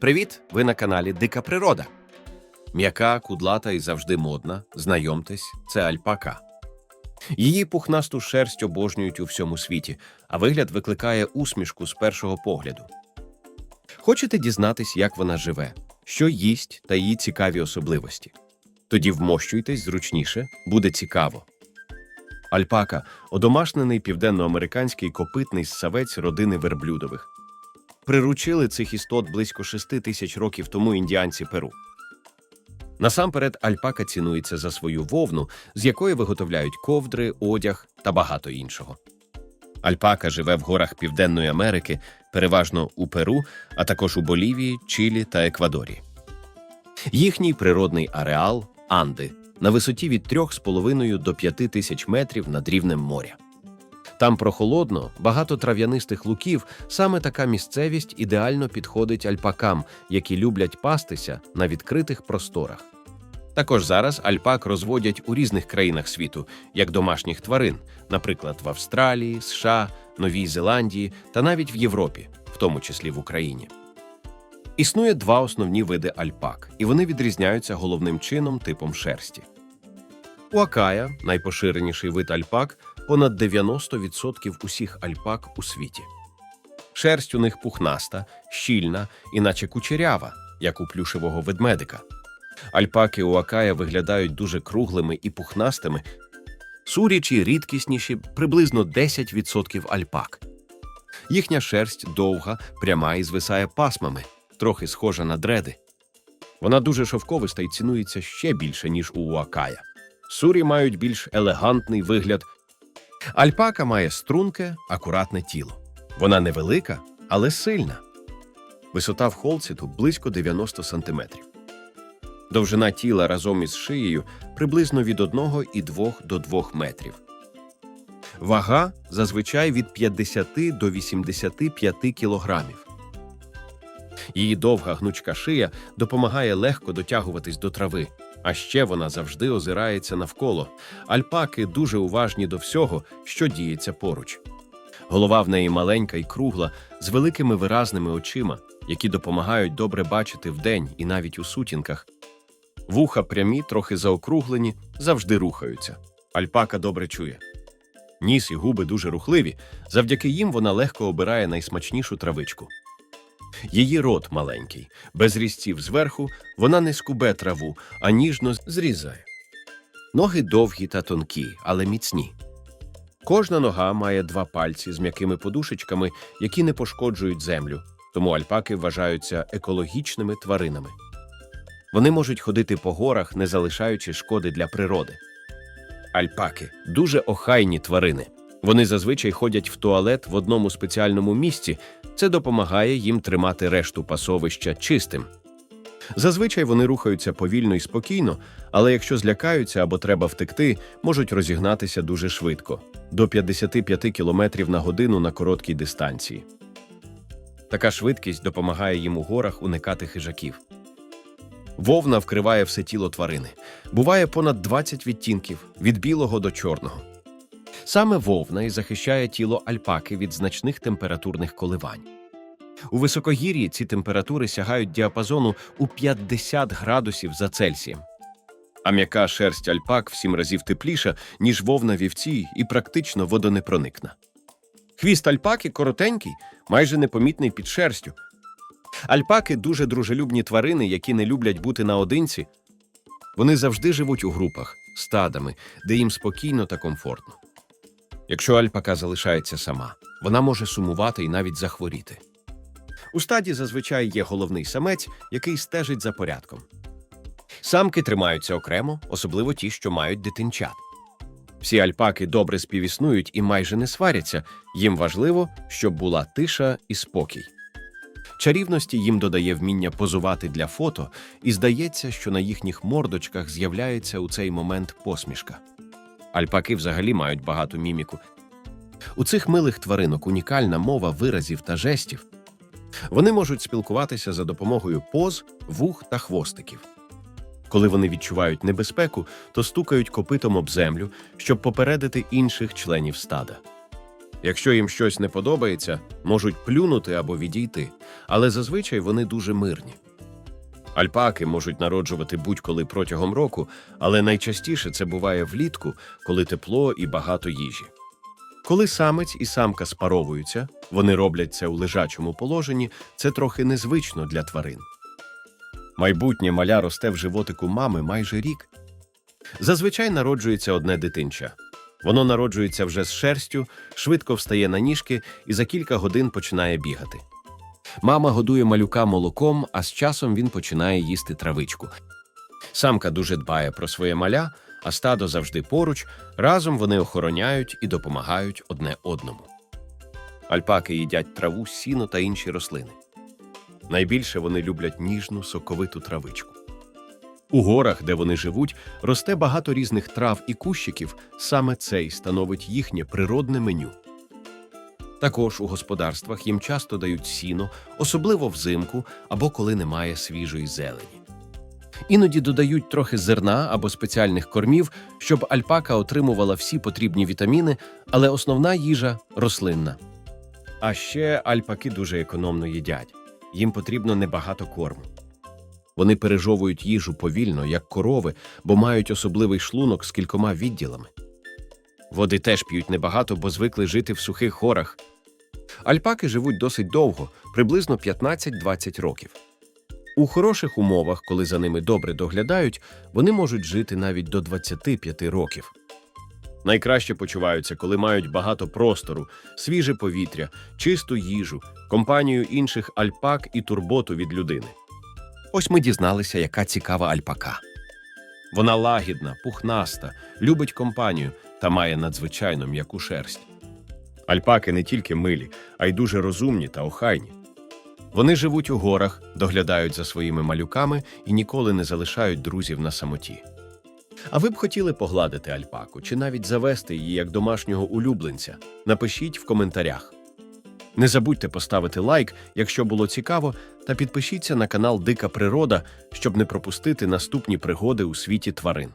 Привіт! Ви на каналі Дика Природа. М'яка, кудлата і завжди модна. Знайомтесь, це альпака. Її пухнасту шерсть обожнюють у всьому світі, а вигляд викликає усмішку з першого погляду. Хочете дізнатись, як вона живе, що їсть та її цікаві особливості? Тоді вмощуйтесь зручніше, буде цікаво. Альпака одомашнений південноамериканський копитний ссавець родини верблюдових. Приручили цих істот близько шести тисяч років тому індіанці Перу. Насамперед, альпака цінується за свою вовну, з якої виготовляють ковдри, одяг та багато іншого. Альпака живе в горах Південної Америки, переважно у Перу, а також у Болівії, Чилі та Еквадорі. Їхній природний ареал Анди на висоті від 3,5 до 5 тисяч метрів над рівнем моря. Там прохолодно, багато трав'янистих луків, саме така місцевість ідеально підходить альпакам, які люблять пастися на відкритих просторах. Також зараз альпак розводять у різних країнах світу, як домашніх тварин, наприклад, в Австралії, США, Новій Зеландії та навіть в Європі, в тому числі в Україні. Існує два основні види альпак, і вони відрізняються головним чином типом шерсті. У Акая, найпоширеніший вид альпак, понад 90% усіх альпак у світі. Шерсть у них пухнаста, щільна, іначе кучерява, як у плюшевого ведмедика. Альпаки у Акая виглядають дуже круглими і пухнастими. Сурічі рідкісніші приблизно 10% альпак. Їхня шерсть довга, пряма і звисає пасмами, трохи схожа на дреди. Вона дуже шовковиста і цінується ще більше, ніж у Уакая. Сурі мають більш елегантний вигляд. Альпака має струнке, акуратне тіло. Вона невелика, але сильна. Висота в холциту близько 90 см. Довжина тіла разом із шиєю приблизно від 1,2 до 2 метрів. Вага зазвичай від 50 до 85 кілограмів. Її довга гнучка шия допомагає легко дотягуватись до трави, а ще вона завжди озирається навколо. Альпаки дуже уважні до всього, що діється поруч. Голова в неї маленька і кругла, з великими виразними очима, які допомагають добре бачити вдень і навіть у сутінках. Вуха прямі, трохи заокруглені, завжди рухаються. Альпака добре чує. Ніс і губи дуже рухливі, завдяки їм вона легко обирає найсмачнішу травичку. Її рот маленький, без різців зверху, вона не скубе траву, а ніжно зрізає. Ноги довгі та тонкі, але міцні. Кожна нога має два пальці з м'якими подушечками, які не пошкоджують землю, тому альпаки вважаються екологічними тваринами. Вони можуть ходити по горах, не залишаючи шкоди для природи. Альпаки дуже охайні тварини. Вони зазвичай ходять в туалет в одному спеціальному місці. Це допомагає їм тримати решту пасовища чистим. Зазвичай вони рухаються повільно і спокійно, але якщо злякаються або треба втекти, можуть розігнатися дуже швидко до 55 км на годину на короткій дистанції. Така швидкість допомагає їм у горах уникати хижаків. Вовна вкриває все тіло тварини. Буває понад 20 відтінків від білого до чорного. Саме вовна і захищає тіло альпаки від значних температурних коливань. У високогір'ї ці температури сягають діапазону у 50 градусів за Цельсієм. А м'яка шерсть альпак в сім разів тепліша, ніж вовна вівці і практично водонепроникна. Хвіст альпаки коротенький, майже непомітний під шерстю. Альпаки дуже дружелюбні тварини, які не люблять бути наодинці. Вони завжди живуть у групах, стадами, де їм спокійно та комфортно. Якщо альпака залишається сама, вона може сумувати і навіть захворіти. У стаді зазвичай є головний самець, який стежить за порядком. Самки тримаються окремо, особливо ті, що мають дитинчат. Всі альпаки добре співіснують і майже не сваряться. Їм важливо, щоб була тиша і спокій. Чарівності їм додає вміння позувати для фото, і здається, що на їхніх мордочках з'являється у цей момент посмішка. Альпаки взагалі мають багату міміку. У цих милих тваринок унікальна мова виразів та жестів. Вони можуть спілкуватися за допомогою поз, вух та хвостиків. Коли вони відчувають небезпеку, то стукають копитом об землю, щоб попередити інших членів стада. Якщо їм щось не подобається, можуть плюнути або відійти, але зазвичай вони дуже мирні. Альпаки можуть народжувати будь-коли протягом року, але найчастіше це буває влітку, коли тепло і багато їжі. Коли самець і самка спаровуються, вони роблять це у лежачому положенні, це трохи незвично для тварин. Майбутнє маля росте в животику мами майже рік. Зазвичай народжується одне дитинча. Воно народжується вже з шерстю, швидко встає на ніжки і за кілька годин починає бігати. Мама годує малюка молоком, а з часом він починає їсти травичку. Самка дуже дбає про своє маля, а стадо завжди поруч. Разом вони охороняють і допомагають одне одному. Альпаки їдять траву, сіно та інші рослини. Найбільше вони люблять ніжну соковиту травичку. У горах, де вони живуть, росте багато різних трав і кущиків, саме цей становить їхнє природне меню. Також у господарствах їм часто дають сіно, особливо взимку або коли немає свіжої зелені. Іноді додають трохи зерна або спеціальних кормів, щоб альпака отримувала всі потрібні вітаміни, але основна їжа рослинна. А ще альпаки дуже економно їдять, їм потрібно небагато корму. Вони пережовують їжу повільно, як корови, бо мають особливий шлунок з кількома відділами. Води теж п'ють небагато, бо звикли жити в сухих горах. Альпаки живуть досить довго, приблизно 15-20 років. У хороших умовах, коли за ними добре доглядають, вони можуть жити навіть до 25 років. Найкраще почуваються, коли мають багато простору, свіже повітря, чисту їжу, компанію інших альпак і турботу від людини. Ось ми дізналися, яка цікава альпака. Вона лагідна, пухнаста, любить компанію та має надзвичайно м'яку шерсть. Альпаки не тільки милі, а й дуже розумні та охайні. Вони живуть у горах, доглядають за своїми малюками і ніколи не залишають друзів на самоті. А ви б хотіли погладити альпаку чи навіть завести її як домашнього улюбленця? Напишіть в коментарях. Не забудьте поставити лайк, якщо було цікаво, та підпишіться на канал Дика Природа, щоб не пропустити наступні пригоди у світі тварин.